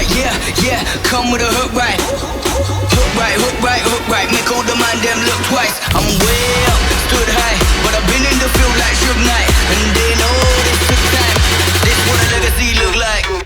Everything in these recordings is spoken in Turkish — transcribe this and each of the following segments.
right, yeah, yeah. Come with a hook right. Hook right, hook right, hook right. Make all the man them look twice. I'm way up, stood high. But I've been in the field like Suge Knight. And they know this took time. This what a legacy look like.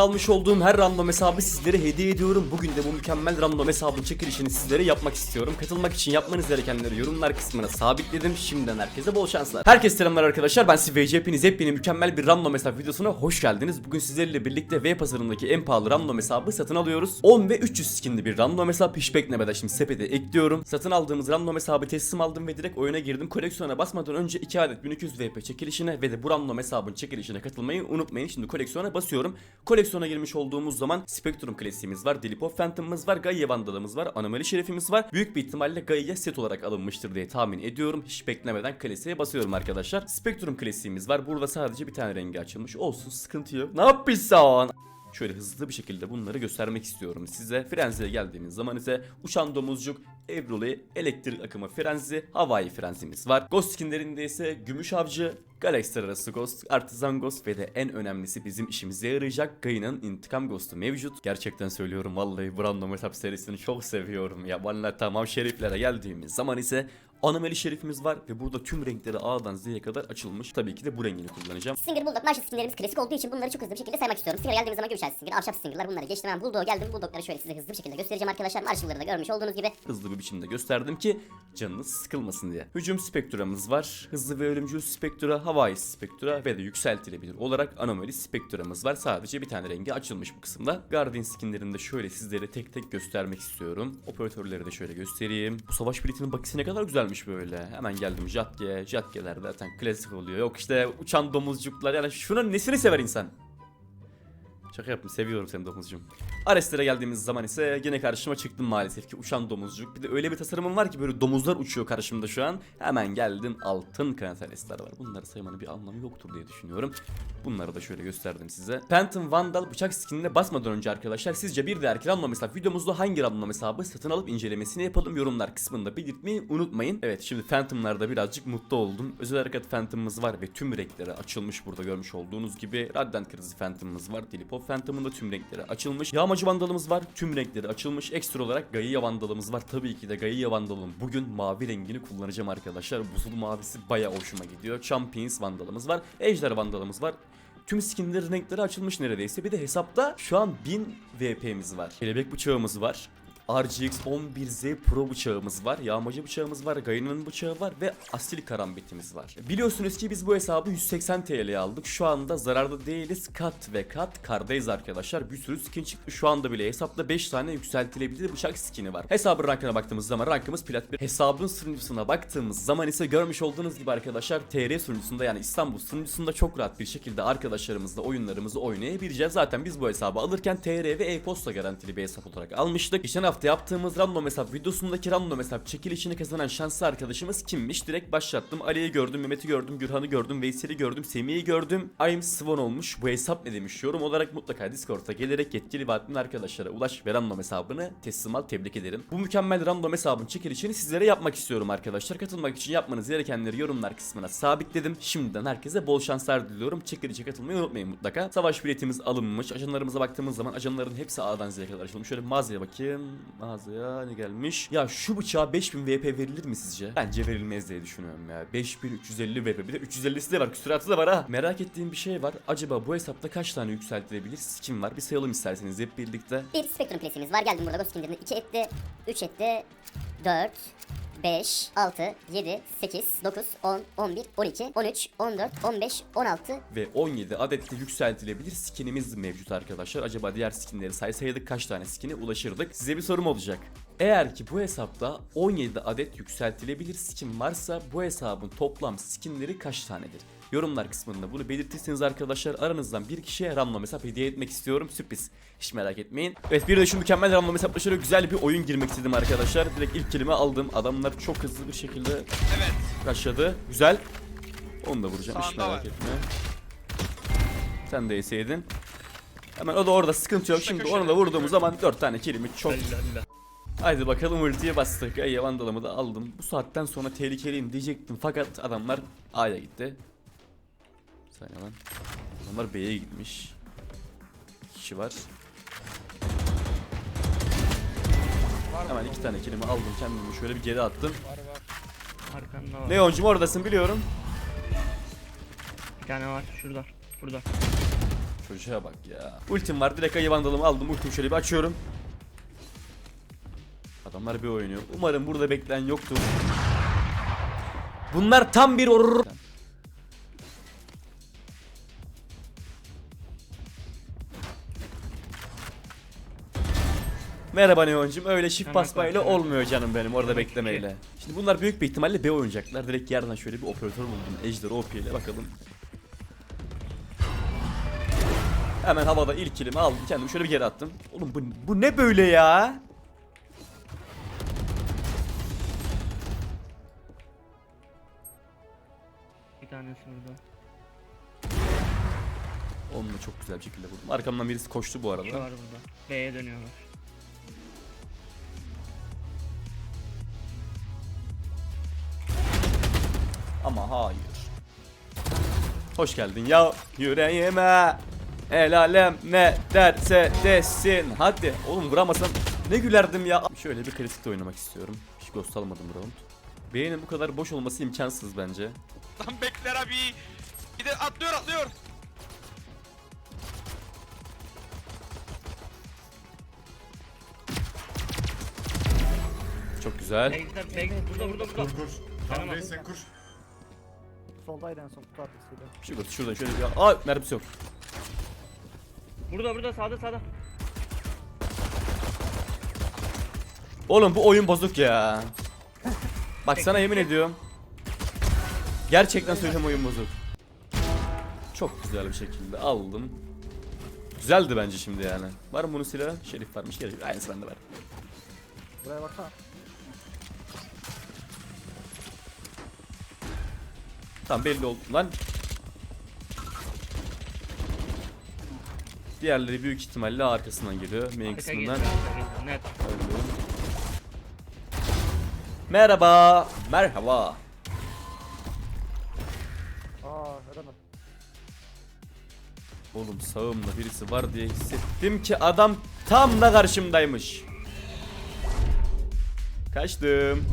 Almış olduğum her random hesabı sizlere hediye ediyorum. Bugün de bu mükemmel random hesabın çekilişini sizlere yapmak istiyorum. Katılmak için yapmanız gerekenleri yorumlar kısmına sabitledim. Şimdiden herkese bol şanslar. Herkese selamlar arkadaşlar. Ben Siveci. Hepiniz hepini mükemmel bir random hesap videosuna hoş geldiniz. Bugün sizlerle birlikte V pazarındaki en pahalı random hesabı satın alıyoruz. 10 ve 300 skinli bir random hesap. Hiç beklemeden şimdi sepete ekliyorum. Satın aldığımız random hesabı teslim aldım ve direkt oyuna girdim. Koleksiyona basmadan önce 2 adet 1200 VP çekilişine ve de bu random hesabın çekilişine katılmayı unutmayın. Şimdi koleksiyona basıyorum. Koleksiyona girmiş olduğumuz zaman Spectrum klasiğimiz var, Dilipov Phantom'ımız var, Gaia Vandal'ımız var, Anomali Şerifimiz var. Büyük bir ihtimalle Gaia set olarak alınmıştır diye tahmin ediyorum. Hiç beklemeden klasiğe basıyorum arkadaşlar. Spectrum klasiğimiz var. Burada sadece bir tane rengi açılmış. Olsun sıkıntı yok. Ne yapıyorsun? Şöyle hızlı bir şekilde bunları göstermek istiyorum size. Frenzi'ye geldiğimiz zaman ise uçan domuzcuk, Evroli, elektrik akımı frenzi, havai frenzimiz var. Ghost skinlerinde ise gümüş avcı, Galaxy arası Ghost, Artisan Ghost ve de en önemlisi bizim işimize yarayacak Gaia'nın intikam Ghost'u mevcut. Gerçekten söylüyorum vallahi bu random serisini çok seviyorum ya. Vallahi tamam şeriflere geldiğimiz zaman ise Anomali şerifimiz var ve burada tüm renkleri A'dan Z'ye kadar açılmış. Tabii ki de bu rengini kullanacağım. Stinger, Bulldog, Marshall skinlerimiz klasik olduğu için bunları çok hızlı bir şekilde saymak istiyorum. Stinger geldiğimiz zaman Gümüşhal Stinger, Avşap Stinger'lar bunları geçtim. Ben Bulldog'a geldim. Bulldog'ları şöyle size hızlı bir şekilde göstereceğim arkadaşlar. Marshall'ları da görmüş olduğunuz gibi. hızlı bir biçimde gösterdim ki canınız sıkılmasın diye. Hücum spektramız var. Hızlı ve ölümcül spektra, havai spektra ve de yükseltilebilir olarak anomali spektramız var. Sadece bir tane rengi açılmış bu kısımda. Guardian skinlerini de şöyle sizlere tek tek göstermek istiyorum. Operatörleri de şöyle göstereyim. Bu savaş biletinin bakisi ne kadar güzelmiş böyle. Hemen geldim Jatge. Jatge'ler zaten klasik oluyor. Yok işte uçan domuzcuklar yani şunun nesini sever insan? Şaka yaptım seviyorum seni domuzcuğum. Ares'lere geldiğimiz zaman ise yine karşıma çıktım maalesef ki uçan domuzcuk. Bir de öyle bir tasarımım var ki böyle domuzlar uçuyor karşımda şu an. Hemen geldim altın kanat Ares'ler var. Bunları saymanın bir anlamı yoktur diye düşünüyorum. Bunları da şöyle gösterdim size. Phantom Vandal bıçak skinine basmadan önce arkadaşlar sizce bir diğer random hesap videomuzda hangi random hesabı satın alıp incelemesini yapalım yorumlar kısmında belirtmeyi unutmayın. Evet şimdi Phantom'larda birazcık mutlu oldum. Özel harekat Phantom'ımız var ve tüm renkleri açılmış burada görmüş olduğunuz gibi. Radiant Kırmızı Phantom'ımız var. Dilipov Phantom'ın da tüm renkleri açılmış. Yağmacı Vandal'ımız var. Tüm renkleri açılmış. Ekstra olarak Gaia Vandal'ımız var. Tabii ki de Gaia Vandal'ın bugün mavi rengini kullanacağım arkadaşlar. Buzul mavisi baya hoşuma gidiyor. Champions Vandal'ımız var. Ejder Vandal'ımız var. Tüm skinlerin renkleri açılmış neredeyse. Bir de hesapta şu an 1000 VP'miz var. Kelebek bıçağımız var. RGX 11Z Pro bıçağımız var. Yağmacı bıçağımız var. Gaia'nın bıçağı var. Ve asil karambitimiz var. Biliyorsunuz ki biz bu hesabı 180 TL'ye aldık. Şu anda zararda değiliz. Kat ve kat kardayız arkadaşlar. Bir sürü skin çıktı. Şu anda bile hesapta 5 tane yükseltilebilir bıçak skini var. Hesabın rankına baktığımız zaman rankımız plat 1. Hesabın sunucusuna baktığımız zaman ise görmüş olduğunuz gibi arkadaşlar TR sunucusunda yani İstanbul sunucusunda çok rahat bir şekilde arkadaşlarımızla oyunlarımızı oynayabileceğiz. Zaten biz bu hesabı alırken TR ve e-posta garantili bir hesap olarak almıştık. Geçen hafta yaptığımız random hesap videosundaki random hesap çekilişini kazanan şanslı arkadaşımız kimmiş? Direkt başlattım. Ali'yi gördüm, Mehmet'i gördüm, Gürhan'ı gördüm, Veysel'i gördüm, Semih'i gördüm. I'm Swan olmuş. Bu hesap ne demiş? Yorum olarak mutlaka Discord'a gelerek yetkili ve admin arkadaşlara ulaş ve random hesabını teslim al. Tebrik ederim. Bu mükemmel random hesabın çekilişini sizlere yapmak istiyorum arkadaşlar. Katılmak için yapmanız gerekenleri yorumlar kısmına sabitledim. Şimdiden herkese bol şanslar diliyorum. Çekilişe katılmayı unutmayın mutlaka. Savaş biletimiz alınmış. Ajanlarımıza baktığımız zaman ajanların hepsi A'dan Z'ye kadar açılmış. Şöyle mağazaya bakayım. Mağazaya ne gelmiş? Ya şu bıçağa 5000 VP verilir mi sizce? Bence verilmez diye düşünüyorum ya. 5350 VP. Bir de 350'si de var. Küsuratı da var ha. Merak ettiğim bir şey var. Acaba bu hesapta kaç tane yükseltilebilir skin var? Bir sayalım isterseniz hep birlikte. Bir Spectrum klasimiz var. Geldim burada Ghost skinlerinde 2 etti, 3 etti, 4, 5, 6, 7, 8, 9, 10, 11, 12, 13, 14, 15, 16, ve 17 adet de yükseltilebilir skinimiz mevcut arkadaşlar. Acaba diğer skinleri saysaydık kaç tane skine ulaşırdık? Size bir sorum olacak. Eğer ki bu hesapta 17 adet yükseltilebilir skin varsa bu hesabın toplam skinleri kaç tanedir? Yorumlar kısmında bunu belirtirseniz arkadaşlar aranızdan bir kişiye random hesap hediye etmek istiyorum. Sürpriz. Hiç merak etmeyin. Evet bir de şu mükemmel random hesapla şöyle güzel bir oyun girmek istedim arkadaşlar. Direkt ilk kelime aldım. Adamlar çok hızlı bir şekilde Evet. Başladı. Güzel. Onu da vuracağım. Hiç Sağında merak var. etme. Sen de yeseydin. Hemen o da orada sıkıntı yok. Şimdi onu da vurduğumuz zaman 4 tane kelime çok. Haydi bakalım ultiye bastık. Ay vandalımı da aldım. Bu saatten sonra tehlikeliyim diyecektim fakat adamlar A'ya gitti. saniye lan. Adamlar B'ye gitmiş. İki kişi var. Hemen iki tane kelime aldım kendimi şöyle bir geri attım. Var var. Arkanda var. Leoncum oradasın biliyorum. Bir tane var şurada. Burada. Çocuğa bak ya. Ultim var direkt ayı vandalımı aldım. Ultimi şöyle bir açıyorum. Adamlar bir oynuyor. Umarım burada bekleyen yoktur. Bunlar tam bir orr. Merhaba Neon'cum. Öyle shift basmayla olmuyor canım benim orada beklemeyle. Şimdi bunlar büyük bir ihtimalle B oynayacaklar. Direkt yerden şöyle bir operatör buldum. Ejder OP ile bakalım. Hemen havada ilk kilimi aldım. Kendimi şöyle bir geri attım. Oğlum bu, bu ne böyle ya? Tanesi burada. Onunla çok güzel bir şekilde vurdum. Arkamdan birisi koştu bu arada. var burada. B'ye dönüyorlar. Ama hayır. Hoş geldin ya yüreğime. El alem ne derse desin. Hadi oğlum vuramasam ne gülerdim ya. Şöyle bir klasik oynamak istiyorum. Hiç ghost almadım round. Beynin bu kadar boş olması imkansız bence. Lan bekler abi. Bir de atlıyor atlıyor. Çok güzel. Ejder, Ejder, burada burada burada. Kur kur. Tamam Tamam. neyse kur. Soldaydı en son kutu arkasıydı. Şurada şurada şöyle bir Aa mermisi yok. Burada burada sağda sağda. Oğlum bu oyun bozuk ya. Bak sana yemin ediyorum. Gerçekten söylüyorum oyun bozuk. Çok güzel bir şekilde aldım. Güzeldi bence şimdi yani. Var mı bunun silahı? Şerif varmış. Gerek. Aynısı bende var. Buraya baksana. Tamam belli oldu lan. Diğerleri büyük ihtimalle arkasından geliyor. Main kısmından. Merhaba. Merhaba. Ölemem. Oğlum sağımda birisi var diye hissettim ki adam tam da karşımdaymış. Kaçtım.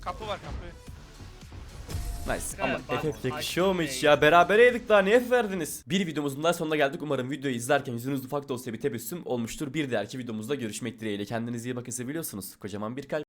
Kapı var kapı. Nice ama FF yakışıyor mu hiç ya? Berabereydik daha niye F verdiniz? Bir videomuzun daha sonuna geldik. Umarım videoyu izlerken yüzünüz ufak da olsa bir tebessüm olmuştur. Bir diğerki videomuzda görüşmek dileğiyle. Kendinize iyi bakın seviyorsunuz. Kocaman bir kalp.